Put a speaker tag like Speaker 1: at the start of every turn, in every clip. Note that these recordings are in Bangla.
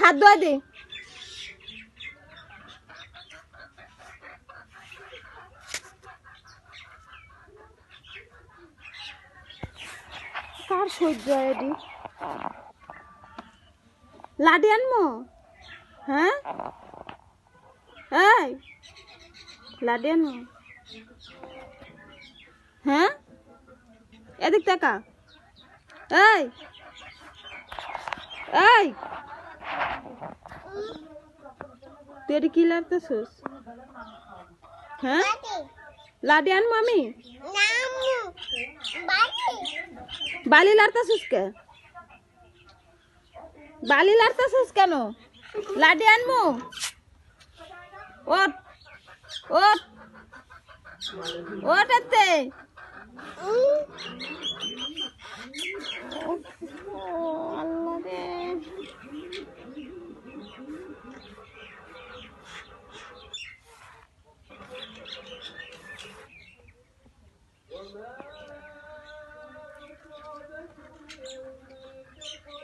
Speaker 1: হাত ধোয়া দে। কার সহ্য হয় লাডি আনমো? হ্যাঁ? এই, লাডি আনমো। হ্যাঁ? এদিক টাকা এই। এই। তুই এটি কি লাগতেছিস? হ্যাঁ? লাডি আনমো আমি? বালি লাড়তাছিস কে? বালি লাড়তাছিস কেন? লাডি আনমু ওট ওট ওট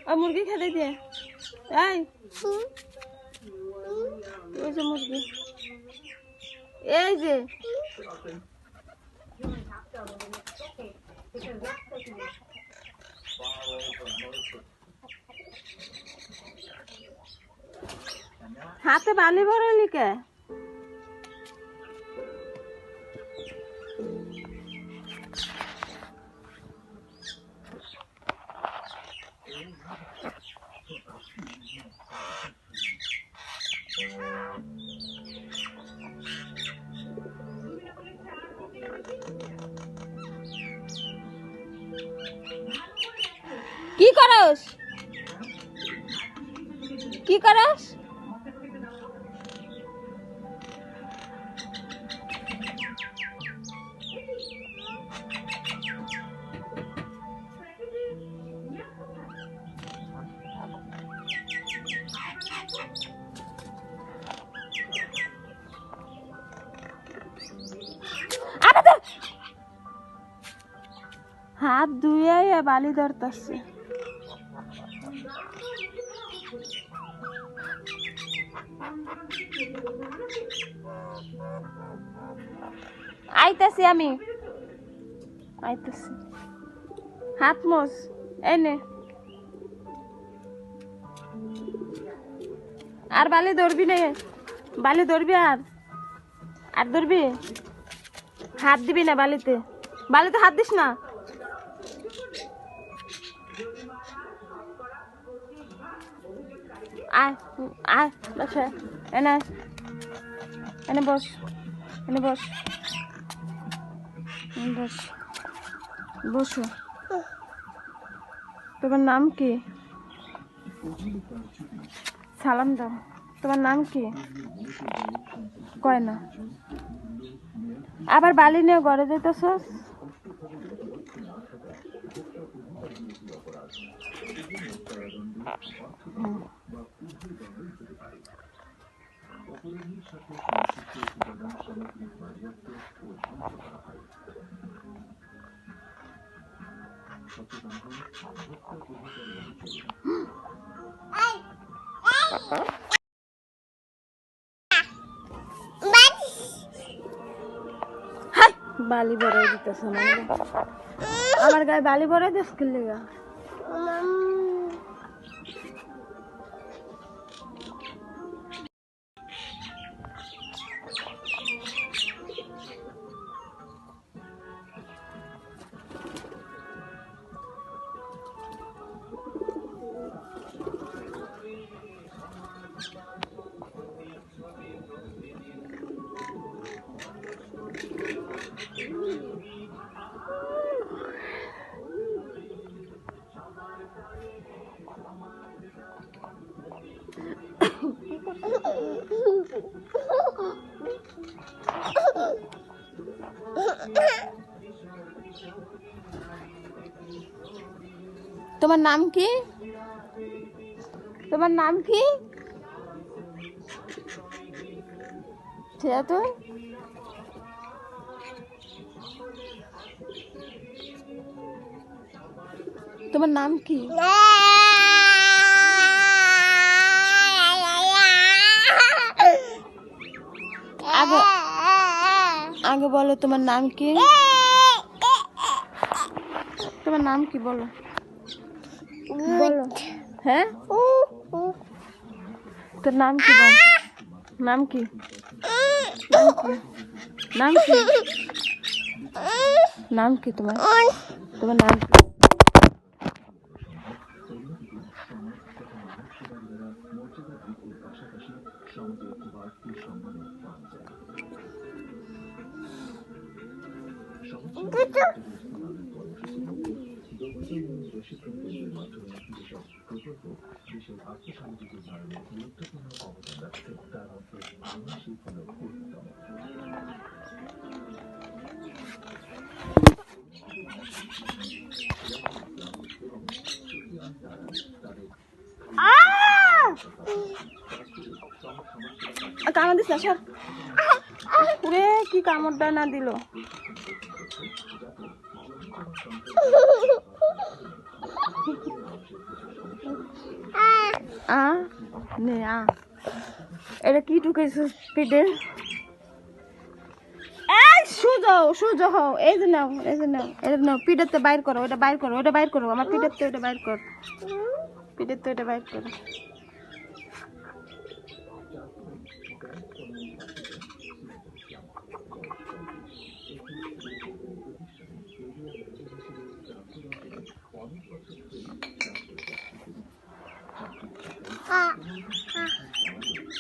Speaker 1: আর মুরগি খেতে দিয়ে এই। যে মুরগি। এই যে। হাতে বালি ভরালি কে? কি করস? কি করস? হাত ধুয়ে বালি ধরতেছে। আইতাছি আমি। আইতাছি। হাত মোস এনে আর বালি ধরবি না। বালি ধরবি আর। আর ধরবি? হাত দিবি না বালিতে। বালিতে হাত দিস না। আয় আয়, বস, এনে। এনে বস এনে বস। বস। তোমার নাম কি? সালাম দাও। তোমার নাম কি? কয় না। আবার বালি নিয়ে গড়ে ঘরে যেতেছস হাই বালি ভরাই দিতেছ আমার আমার গায়ে বালি ভরাই দিস খেললে তোমার নাম কি? তোমার নাম কি? ঠিক আছে
Speaker 2: তোমার নাম কি? আগে আগে বলো, তোমার নাম কি? তোমার নাম কি বলো? বলো। হ্যাঁ? তোর নাম কি বল? নাম কি? নাম কি? নাম কি? তোমার? তোমার নাম কি? কামড় দিস না সর। ওরে কি কামড়টা না দিল? আ এটা কি ঢুকেছিস পেটে হও, এই যে নাও, এই বাইর করো, ওটা বাইর করো, ওটা বাইর করো, আমার পিঠেতে ওটা বাইর কর। পিঠেতে ওটা বাইর করো।